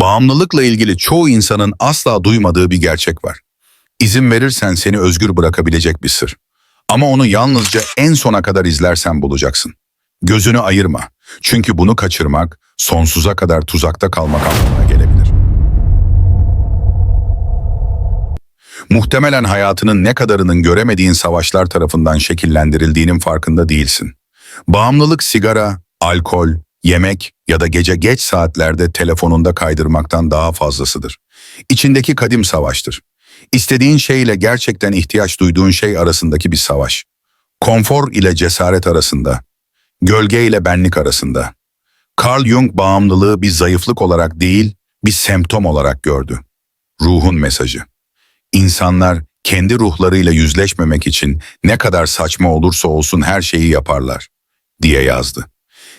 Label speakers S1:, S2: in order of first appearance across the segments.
S1: Bağımlılıkla ilgili çoğu insanın asla duymadığı bir gerçek var. İzin verirsen seni özgür bırakabilecek bir sır. Ama onu yalnızca en sona kadar izlersen bulacaksın. Gözünü ayırma. Çünkü bunu kaçırmak sonsuza kadar tuzakta kalmak anlamına gelebilir. Muhtemelen hayatının ne kadarının göremediğin savaşlar tarafından şekillendirildiğinin farkında değilsin. Bağımlılık sigara, alkol, yemek ya da gece geç saatlerde telefonunda kaydırmaktan daha fazlasıdır. İçindeki kadim savaştır. İstediğin şey ile gerçekten ihtiyaç duyduğun şey arasındaki bir savaş. Konfor ile cesaret arasında, gölge ile benlik arasında. Carl Jung bağımlılığı bir zayıflık olarak değil, bir semptom olarak gördü. Ruhun mesajı. İnsanlar kendi ruhlarıyla yüzleşmemek için ne kadar saçma olursa olsun her şeyi yaparlar, diye yazdı.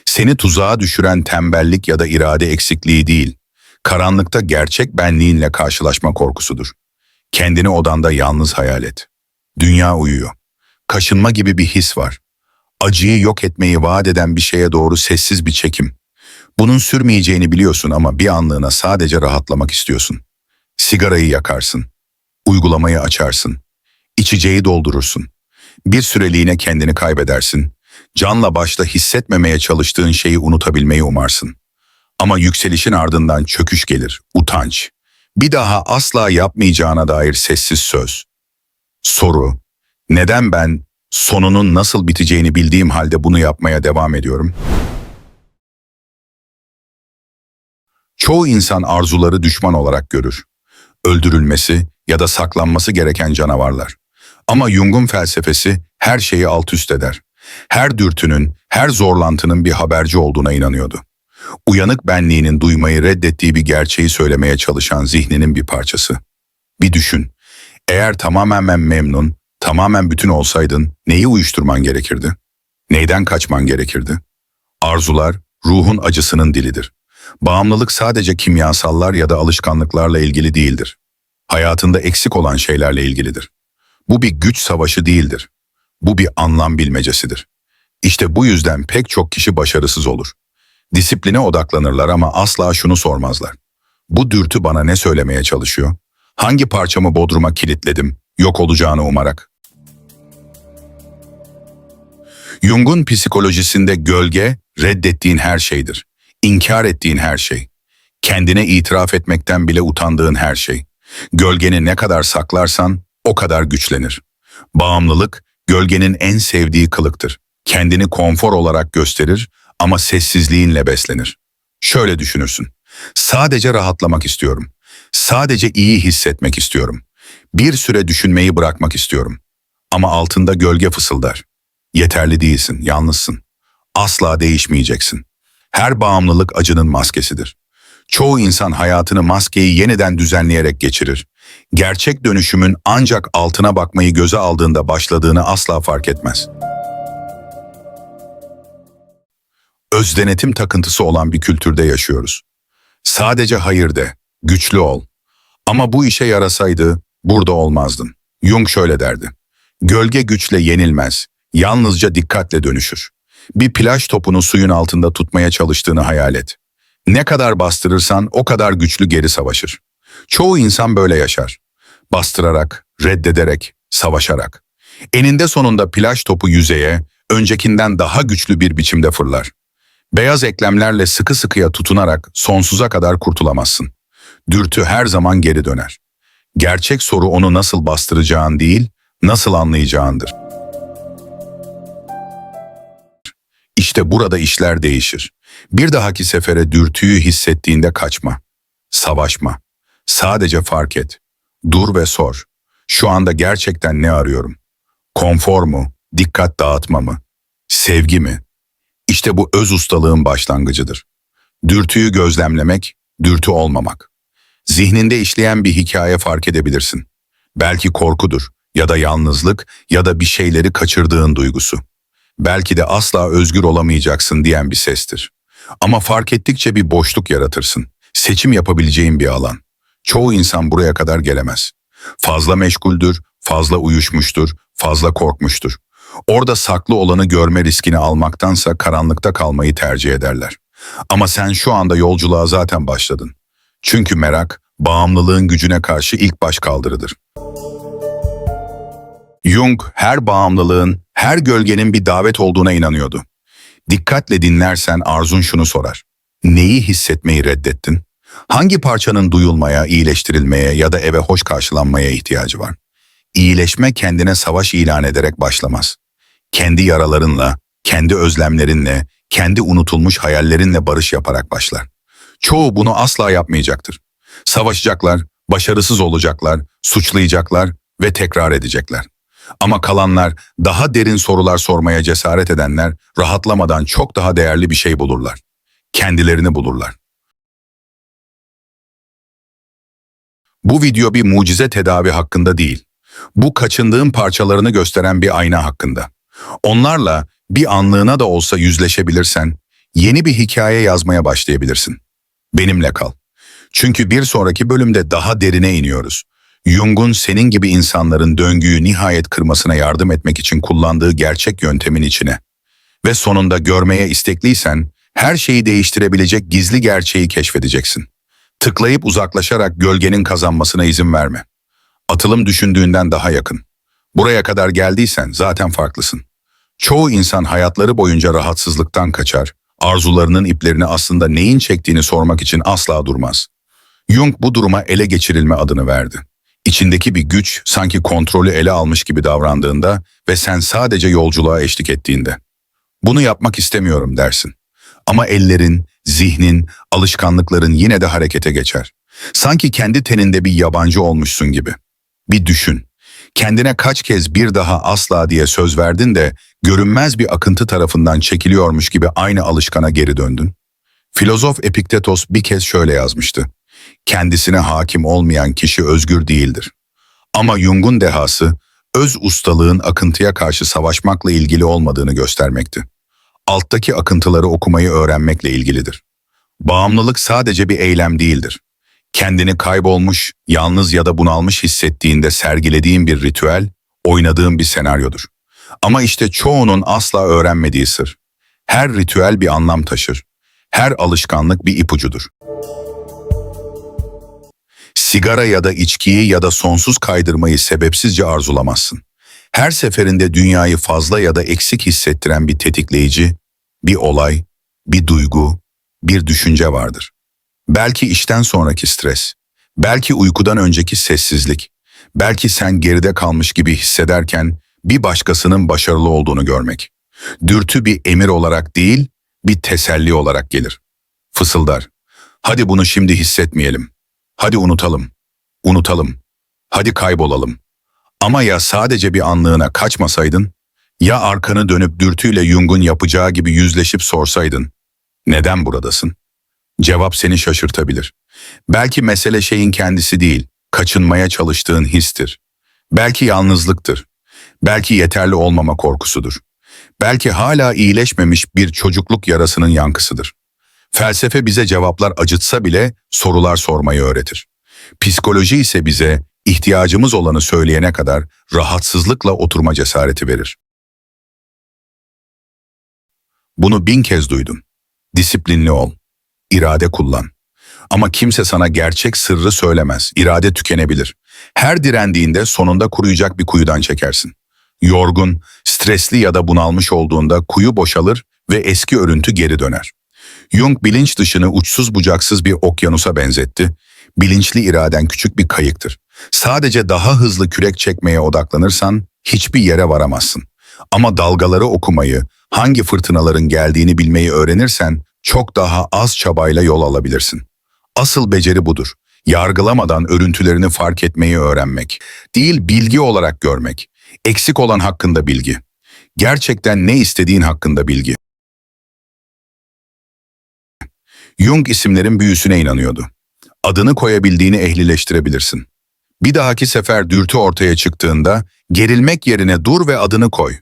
S1: Seni tuzağa düşüren tembellik ya da irade eksikliği değil, karanlıkta gerçek benliğinle karşılaşma korkusudur. Kendini odanda yalnız hayal et. Dünya uyuyor. Kaşınma gibi bir his var. Acıyı yok etmeyi vaat eden bir şeye doğru sessiz bir çekim. Bunun sürmeyeceğini biliyorsun ama bir anlığına sadece rahatlamak istiyorsun. Sigarayı yakarsın. Uygulamayı açarsın. içeceği doldurursun. Bir süreliğine kendini kaybedersin. Canla başla hissetmemeye çalıştığın şeyi unutabilmeyi umarsın. Ama yükselişin ardından çöküş gelir, utanç. Bir daha asla yapmayacağına dair sessiz söz. Soru, neden ben sonunun nasıl biteceğini bildiğim halde bunu yapmaya devam ediyorum? Çoğu insan arzuları düşman olarak görür. Öldürülmesi ya da saklanması gereken canavarlar. Ama Jung'un felsefesi her şeyi alt üst eder. Her dürtünün, her zorlantının bir haberci olduğuna inanıyordu. Uyanık benliğinin duymayı reddettiği bir gerçeği söylemeye çalışan zihninin bir parçası. Bir düşün. Eğer tamamen memnun, tamamen bütün olsaydın neyi uyuşturman gerekirdi? Neyden kaçman gerekirdi? Arzular, ruhun acısının dilidir. Bağımlılık sadece kimyasallar ya da alışkanlıklarla ilgili değildir. Hayatında eksik olan şeylerle ilgilidir. Bu bir güç savaşı değildir. Bu bir anlam bilmecesidir. İşte bu yüzden pek çok kişi başarısız olur. Disipline odaklanırlar ama asla şunu sormazlar. Bu dürtü bana ne söylemeye çalışıyor? Hangi parçamı bodruma kilitledim, yok olacağını umarak? Jung'un psikolojisinde gölge, reddettiğin her şeydir. İnkar ettiğin her şey. Kendine itiraf etmekten bile utandığın her şey. Gölgeni ne kadar saklarsan o kadar güçlenir. Bağımlılık, gölgenin en sevdiği kılıktır. Kendini konfor olarak gösterir ama sessizliğinle beslenir. Şöyle düşünürsün. Sadece rahatlamak istiyorum. Sadece iyi hissetmek istiyorum. Bir süre düşünmeyi bırakmak istiyorum. Ama altında gölge fısıldar. Yeterli değilsin, yalnızsın. Asla değişmeyeceksin. Her bağımlılık acının maskesidir. Çoğu insan hayatını maskeyi yeniden düzenleyerek geçirir. Gerçek dönüşümün ancak altına bakmayı göze aldığında başladığını asla fark etmez. Özdenetim takıntısı olan bir kültürde yaşıyoruz. Sadece hayır de, güçlü ol. Ama bu işe yarasaydı burada olmazdın. Jung şöyle derdi. Gölge güçle yenilmez, yalnızca dikkatle dönüşür. Bir plaj topunu suyun altında tutmaya çalıştığını hayal et. Ne kadar bastırırsan o kadar güçlü geri savaşır. Çoğu insan böyle yaşar. Bastırarak, reddederek, savaşarak. Eninde sonunda plaj topu yüzeye, öncekinden daha güçlü bir biçimde fırlar. Beyaz eklemlerle sıkı sıkıya tutunarak sonsuza kadar kurtulamazsın. Dürtü her zaman geri döner. Gerçek soru onu nasıl bastıracağın değil, nasıl anlayacağındır. İşte burada işler değişir. Bir dahaki sefere dürtüyü hissettiğinde kaçma. Savaşma. Sadece fark et. Dur ve sor. Şu anda gerçekten ne arıyorum? Konfor mu? Dikkat dağıtma mı? Sevgi mi? İşte bu öz ustalığın başlangıcıdır. Dürtüyü gözlemlemek, dürtü olmamak. Zihninde işleyen bir hikaye fark edebilirsin. Belki korkudur ya da yalnızlık ya da bir şeyleri kaçırdığın duygusu. Belki de asla özgür olamayacaksın diyen bir sestir. Ama fark ettikçe bir boşluk yaratırsın. Seçim yapabileceğin bir alan. Çoğu insan buraya kadar gelemez. Fazla meşguldür, fazla uyuşmuştur, fazla korkmuştur. Orada saklı olanı görme riskini almaktansa karanlıkta kalmayı tercih ederler. Ama sen şu anda yolculuğa zaten başladın. Çünkü merak, bağımlılığın gücüne karşı ilk baş kaldırıdır. Jung her bağımlılığın, her gölgenin bir davet olduğuna inanıyordu. Dikkatle dinlersen Arzun şunu sorar. Neyi hissetmeyi reddettin? Hangi parçanın duyulmaya, iyileştirilmeye ya da eve hoş karşılanmaya ihtiyacı var? İyileşme kendine savaş ilan ederek başlamaz. Kendi yaralarınla, kendi özlemlerinle, kendi unutulmuş hayallerinle barış yaparak başlar. Çoğu bunu asla yapmayacaktır. Savaşacaklar, başarısız olacaklar, suçlayacaklar ve tekrar edecekler. Ama kalanlar, daha derin sorular sormaya cesaret edenler, rahatlamadan çok daha değerli bir şey bulurlar. Kendilerini bulurlar. Bu video bir mucize tedavi hakkında değil. Bu kaçındığın parçalarını gösteren bir ayna hakkında. Onlarla bir anlığına da olsa yüzleşebilirsen, yeni bir hikaye yazmaya başlayabilirsin. Benimle kal. Çünkü bir sonraki bölümde daha derine iniyoruz. Jung'un senin gibi insanların döngüyü nihayet kırmasına yardım etmek için kullandığı gerçek yöntemin içine. Ve sonunda görmeye istekliysen, her şeyi değiştirebilecek gizli gerçeği keşfedeceksin. Tıklayıp uzaklaşarak gölgenin kazanmasına izin verme. Atılım düşündüğünden daha yakın. Buraya kadar geldiysen zaten farklısın. Çoğu insan hayatları boyunca rahatsızlıktan kaçar, arzularının iplerini aslında neyin çektiğini sormak için asla durmaz. Jung bu duruma ele geçirilme adını verdi. İçindeki bir güç sanki kontrolü ele almış gibi davrandığında ve sen sadece yolculuğa eşlik ettiğinde. Bunu yapmak istemiyorum dersin. Ama ellerin, zihnin, alışkanlıkların yine de harekete geçer. Sanki kendi teninde bir yabancı olmuşsun gibi. Bir düşün. Kendine kaç kez bir daha asla diye söz verdin de görünmez bir akıntı tarafından çekiliyormuş gibi aynı alışkana geri döndün. Filozof Epiktetos bir kez şöyle yazmıştı. Kendisine hakim olmayan kişi özgür değildir. Ama Jung'un dehası, öz ustalığın akıntıya karşı savaşmakla ilgili olmadığını göstermekti. Alttaki akıntıları okumayı öğrenmekle ilgilidir. Bağımlılık sadece bir eylem değildir. Kendini kaybolmuş, yalnız ya da bunalmış hissettiğinde sergilediğin bir ritüel, oynadığın bir senaryodur. Ama işte çoğunun asla öğrenmediği sır. Her ritüel bir anlam taşır. Her alışkanlık bir ipucudur. Sigara ya da içkiyi ya da sonsuz kaydırmayı sebepsizce arzulamazsın. Her seferinde dünyayı fazla ya da eksik hissettiren bir tetikleyici, bir olay, bir duygu, bir düşünce vardır. Belki işten sonraki stres, belki uykudan önceki sessizlik, belki sen geride kalmış gibi hissederken bir başkasının başarılı olduğunu görmek. Dürtü bir emir olarak değil, bir teselli olarak gelir. Fısıldar. Hadi bunu şimdi hissetmeyelim. Hadi unutalım. Unutalım. Hadi kaybolalım. Ama ya sadece bir anlığına kaçmasaydın? Ya arkanı dönüp dürtüyle Jung'un yapacağı gibi yüzleşip sorsaydın? Neden buradasın? Cevap seni şaşırtabilir. Belki mesele şeyin kendisi değil, kaçınmaya çalıştığın histir. Belki yalnızlıktır. Belki yeterli olmama korkusudur. Belki hala iyileşmemiş bir çocukluk yarasının yankısıdır. Felsefe bize cevaplar acıtsa bile sorular sormayı öğretir. Psikoloji ise bize ihtiyacımız olanı söyleyene kadar rahatsızlıkla oturma cesareti verir. Bunu bin kez duydum. Disiplinli ol. irade kullan. Ama kimse sana gerçek sırrı söylemez. İrade tükenebilir. Her direndiğinde sonunda kuruyacak bir kuyudan çekersin. Yorgun, stresli ya da bunalmış olduğunda kuyu boşalır ve eski örüntü geri döner. Jung bilinç dışını uçsuz bucaksız bir okyanusa benzetti. Bilinçli iraden küçük bir kayıktır. Sadece daha hızlı kürek çekmeye odaklanırsan hiçbir yere varamazsın. Ama dalgaları okumayı, hangi fırtınaların geldiğini bilmeyi öğrenirsen çok daha az çabayla yol alabilirsin. Asıl beceri budur. Yargılamadan örüntülerini fark etmeyi öğrenmek. Değil bilgi olarak görmek. Eksik olan hakkında bilgi. Gerçekten ne istediğin hakkında bilgi. Jung isimlerin büyüsüne inanıyordu. Adını koyabildiğini ehlileştirebilirsin. Bir dahaki sefer dürtü ortaya çıktığında gerilmek yerine dur ve adını koy.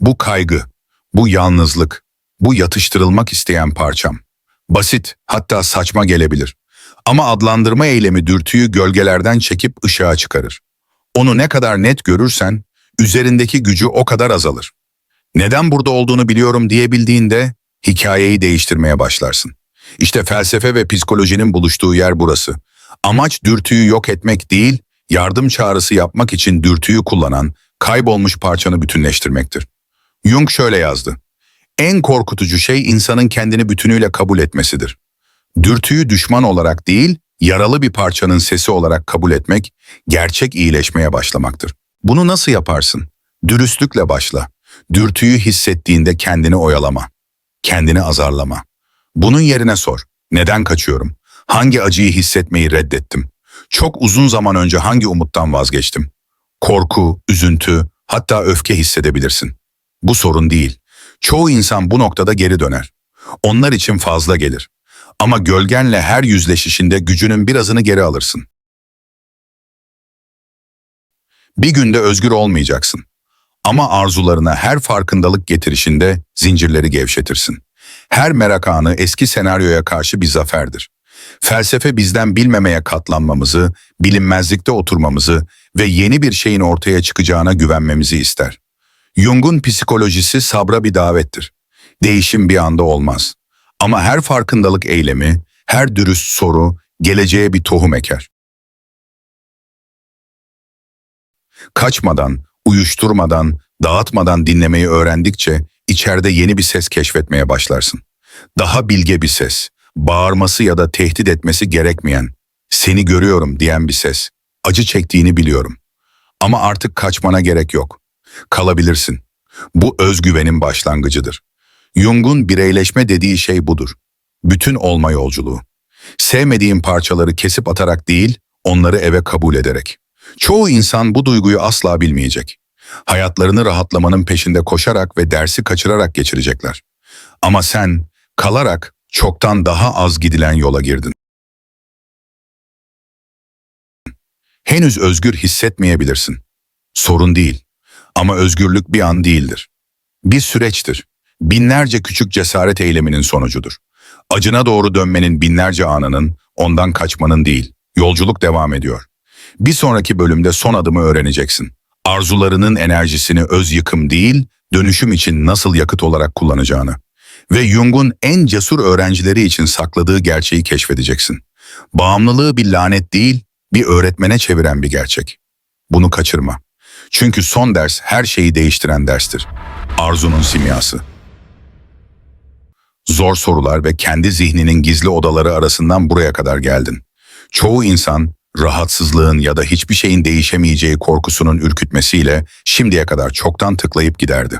S1: Bu kaygı, bu yalnızlık, bu yatıştırılmak isteyen parçam. Basit, hatta saçma gelebilir. Ama adlandırma eylemi dürtüyü gölgelerden çekip ışığa çıkarır. Onu ne kadar net görürsen, üzerindeki gücü o kadar azalır. Neden burada olduğunu biliyorum diyebildiğinde hikayeyi değiştirmeye başlarsın. İşte felsefe ve psikolojinin buluştuğu yer burası. Amaç dürtüyü yok etmek değil, yardım çağrısı yapmak için dürtüyü kullanan, kaybolmuş parçanı bütünleştirmektir. Jung şöyle yazdı. En korkutucu şey insanın kendini bütünüyle kabul etmesidir. Dürtüyü düşman olarak değil, yaralı bir parçanın sesi olarak kabul etmek, gerçek iyileşmeye başlamaktır. Bunu nasıl yaparsın? Dürüstlükle başla. Dürtüyü hissettiğinde kendini oyalama. Kendini azarlama. Bunun yerine sor. Neden kaçıyorum? Hangi acıyı hissetmeyi reddettim? Çok uzun zaman önce hangi umuttan vazgeçtim? Korku, üzüntü, hatta öfke hissedebilirsin. Bu sorun değil. Çoğu insan bu noktada geri döner. Onlar için fazla gelir. Ama gölgenle her yüzleşişinde gücünün birazını geri alırsın. Bir günde özgür olmayacaksın. Ama arzularına her farkındalık getirişinde zincirleri gevşetirsin. Her merak anı eski senaryoya karşı bir zaferdir. Felsefe bizden bilmemeye katlanmamızı, bilinmezlikte oturmamızı ve yeni bir şeyin ortaya çıkacağına güvenmemizi ister. Jung'un psikolojisi sabra bir davettir. Değişim bir anda olmaz. Ama her farkındalık eylemi, her dürüst soru geleceğe bir tohum eker. Kaçmadan, uyuşturmadan, dağıtmadan dinlemeyi öğrendikçe içeride yeni bir ses keşfetmeye başlarsın. Daha bilge bir ses, bağırması ya da tehdit etmesi gerekmeyen, seni görüyorum diyen bir ses. Acı çektiğini biliyorum. Ama artık kaçmana gerek yok. Kalabilirsin. Bu özgüvenin başlangıcıdır. Jung'un bireyleşme dediği şey budur. Bütün olma yolculuğu. Sevmediğin parçaları kesip atarak değil, onları eve kabul ederek. Çoğu insan bu duyguyu asla bilmeyecek. Hayatlarını rahatlamanın peşinde koşarak ve dersi kaçırarak geçirecekler. Ama sen kalarak çoktan daha az gidilen yola girdin. Henüz özgür hissetmeyebilirsin. Sorun değil. Ama özgürlük bir an değildir. Bir süreçtir. Binlerce küçük cesaret eyleminin sonucudur. Acına doğru dönmenin binlerce anının, ondan kaçmanın değil. Yolculuk devam ediyor. Bir sonraki bölümde son adımı öğreneceksin. Arzularının enerjisini öz yıkım değil, dönüşüm için nasıl yakıt olarak kullanacağını. Ve Jung'un en cesur öğrencileri için sakladığı gerçeği keşfedeceksin. Bağımlılığı bir lanet değil, bir öğretmene çeviren bir gerçek. Bunu kaçırma. Çünkü son ders her şeyi değiştiren derstir. Arzunun simyası. Zor sorular ve kendi zihninin gizli odaları arasından buraya kadar geldin. Çoğu insan rahatsızlığın ya da hiçbir şeyin değişemeyeceği korkusunun ürkütmesiyle şimdiye kadar çoktan tıklayıp giderdi.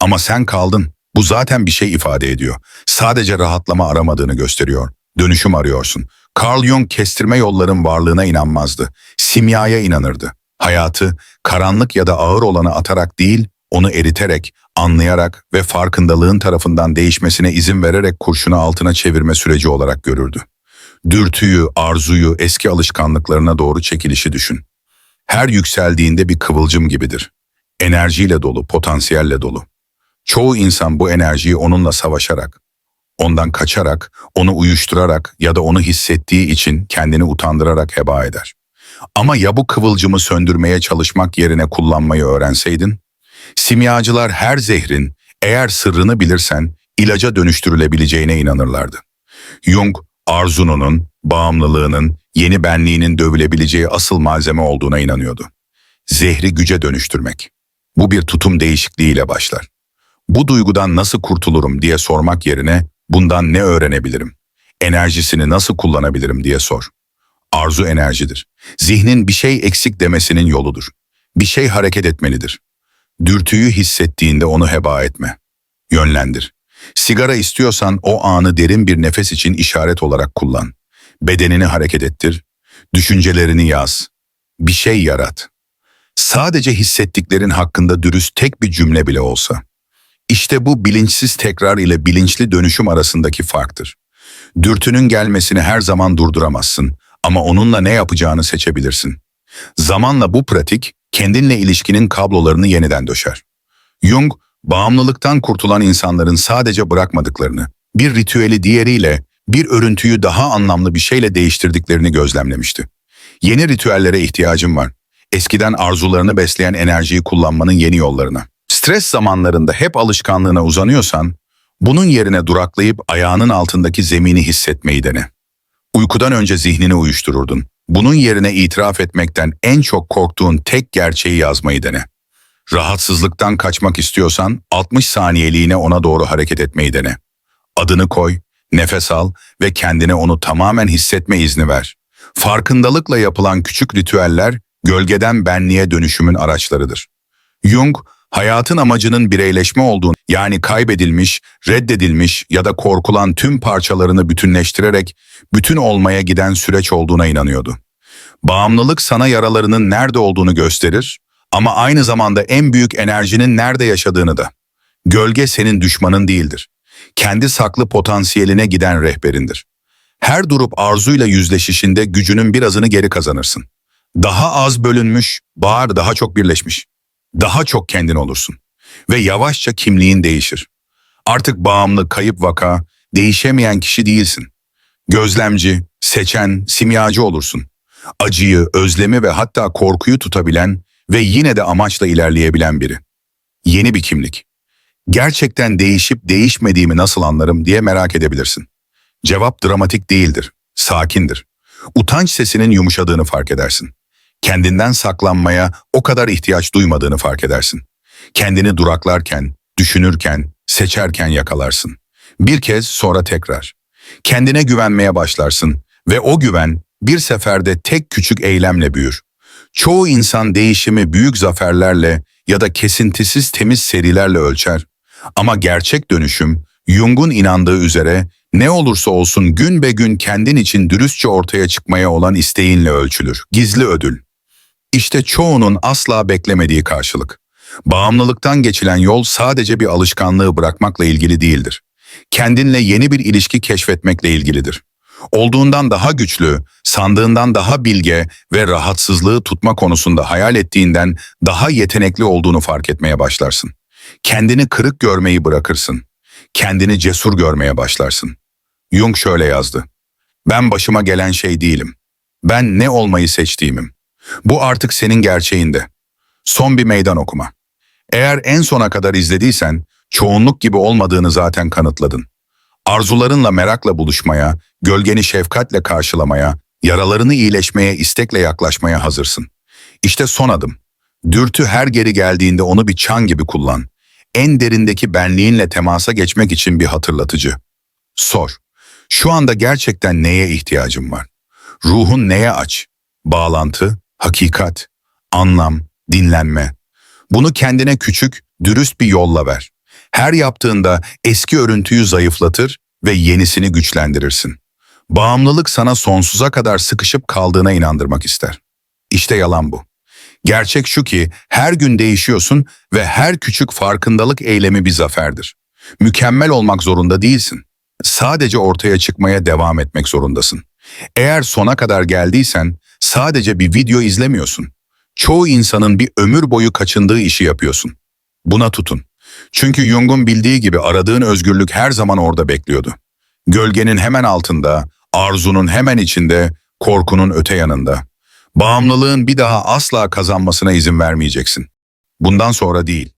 S1: Ama sen kaldın. Bu zaten bir şey ifade ediyor. Sadece rahatlama aramadığını gösteriyor. Dönüşüm arıyorsun. Carl Jung kestirme yolların varlığına inanmazdı. Simyaya inanırdı. Hayatı karanlık ya da ağır olanı atarak değil, onu eriterek, anlayarak ve farkındalığın tarafından değişmesine izin vererek kurşunu altına çevirme süreci olarak görürdü. Dürtüyü, arzuyu, eski alışkanlıklarına doğru çekilişi düşün. Her yükseldiğinde bir kıvılcım gibidir. Enerjiyle dolu, potansiyelle dolu. Çoğu insan bu enerjiyi onunla savaşarak, ondan kaçarak, onu uyuşturarak ya da onu hissettiği için kendini utandırarak heba eder. Ama ya bu kıvılcımı söndürmeye çalışmak yerine kullanmayı öğrenseydin? Simyacılar her zehrin, eğer sırrını bilirsen, ilaca dönüştürülebileceğine inanırlardı. Jung, arzununun, bağımlılığının, yeni benliğinin dövülebileceği asıl malzeme olduğuna inanıyordu. Zehri güce dönüştürmek. Bu bir tutum değişikliğiyle başlar. Bu duygudan nasıl kurtulurum diye sormak yerine bundan ne öğrenebilirim? Enerjisini nasıl kullanabilirim diye sor. Arzu enerjidir. Zihnin bir şey eksik demesinin yoludur. Bir şey hareket etmelidir. Dürtüyü hissettiğinde onu heba etme. Yönlendir. Sigara istiyorsan o anı derin bir nefes için işaret olarak kullan. Bedenini hareket ettir. Düşüncelerini yaz. Bir şey yarat. Sadece hissettiklerin hakkında dürüst tek bir cümle bile olsa. İşte bu bilinçsiz tekrar ile bilinçli dönüşüm arasındaki farktır. Dürtünün gelmesini her zaman durduramazsın ama onunla ne yapacağını seçebilirsin. Zamanla bu pratik kendinle ilişkinin kablolarını yeniden döşer. Jung, bağımlılıktan kurtulan insanların sadece bırakmadıklarını, bir ritüeli diğeriyle, bir örüntüyü daha anlamlı bir şeyle değiştirdiklerini gözlemlemişti. Yeni ritüellere ihtiyacım var. Eskiden arzularını besleyen enerjiyi kullanmanın yeni yollarına. Stres zamanlarında hep alışkanlığına uzanıyorsan, Bunun yerine duraklayıp ayağının altındaki zemini hissetmeyi dene. Uykudan önce zihnini uyuştururdun. Bunun yerine itiraf etmekten en çok korktuğun tek gerçeği yazmayı dene. Rahatsızlıktan kaçmak istiyorsan 60 saniyeliğine ona doğru hareket etmeyi dene. Adını koy, nefes al ve kendine onu tamamen hissetme izni ver. Farkındalıkla yapılan küçük ritüeller gölgeden benliğe dönüşümün araçlarıdır. Jung, hayatın amacının bireyleşme olduğunu yani kaybedilmiş, reddedilmiş ya da korkulan tüm parçalarını bütünleştirerek bütün olmaya giden süreç olduğuna inanıyordu. Bağımlılık sana yaralarının nerede olduğunu gösterir ama aynı zamanda en büyük enerjinin nerede yaşadığını da. Gölge senin düşmanın değildir. Kendi saklı potansiyeline giden rehberindir. Her durup arzuyla yüzleşişinde gücünün birazını geri kazanırsın. Daha az bölünmüş, bağır daha çok birleşmiş. Daha çok kendin olursun. Ve yavaşça kimliğin değişir. Artık bağımlı, kayıp vaka, değişemeyen kişi değilsin. Gözlemci, seçen, simyacı olursun. Acıyı, özlemi ve hatta korkuyu tutabilen ve yine de amaçla ilerleyebilen biri. Yeni bir kimlik. Gerçekten değişip değişmediğimi nasıl anlarım diye merak edebilirsin. Cevap dramatik değildir, sakindir. Utanç sesinin yumuşadığını fark edersin. Kendinden saklanmaya o kadar ihtiyaç duymadığını fark edersin. Kendini duraklarken, düşünürken, seçerken yakalarsın. Bir kez sonra tekrar. Kendine güvenmeye başlarsın ve o güven bir seferde tek küçük eylemle büyür. Çoğu insan değişimi büyük zaferlerle ya da kesintisiz temiz serilerle ölçer. Ama gerçek dönüşüm, Jung'un inandığı üzere ne olursa olsun gün be gün kendin için dürüstçe ortaya çıkmaya olan isteğinle ölçülür. Gizli ödül. İşte çoğunun asla beklemediği karşılık. Bağımlılıktan geçilen yol sadece bir alışkanlığı bırakmakla ilgili değildir. Kendinle yeni bir ilişki keşfetmekle ilgilidir. Olduğundan daha güçlü, sandığından daha bilge ve rahatsızlığı tutma konusunda hayal ettiğinden daha yetenekli olduğunu fark etmeye başlarsın. Kendini kırık görmeyi bırakırsın. Kendini cesur görmeye başlarsın. Jung şöyle yazdı. Ben başıma gelen şey değilim. Ben ne olmayı seçtiğimim. Bu artık senin gerçeğinde. Son bir meydan okuma. Eğer en sona kadar izlediysen, çoğunluk gibi olmadığını zaten kanıtladın. Arzularınla merakla buluşmaya, gölgeni şefkatle karşılamaya, yaralarını iyileşmeye istekle yaklaşmaya hazırsın. İşte son adım. Dürtü her geri geldiğinde onu bir çan gibi kullan. En derindeki benliğinle temasa geçmek için bir hatırlatıcı. Sor. Şu anda gerçekten neye ihtiyacım var? Ruhun neye aç? Bağlantı, hakikat, anlam, dinlenme. Bunu kendine küçük, dürüst bir yolla ver. Her yaptığında eski örüntüyü zayıflatır ve yenisini güçlendirirsin. Bağımlılık sana sonsuza kadar sıkışıp kaldığına inandırmak ister. İşte yalan bu. Gerçek şu ki her gün değişiyorsun ve her küçük farkındalık eylemi bir zaferdir. Mükemmel olmak zorunda değilsin. Sadece ortaya çıkmaya devam etmek zorundasın. Eğer sona kadar geldiysen sadece bir video izlemiyorsun. Çoğu insanın bir ömür boyu kaçındığı işi yapıyorsun. Buna tutun. Çünkü Jung'un bildiği gibi aradığın özgürlük her zaman orada bekliyordu. Gölgenin hemen altında, arzunun hemen içinde, korkunun öte yanında. Bağımlılığın bir daha asla kazanmasına izin vermeyeceksin. Bundan sonra değil.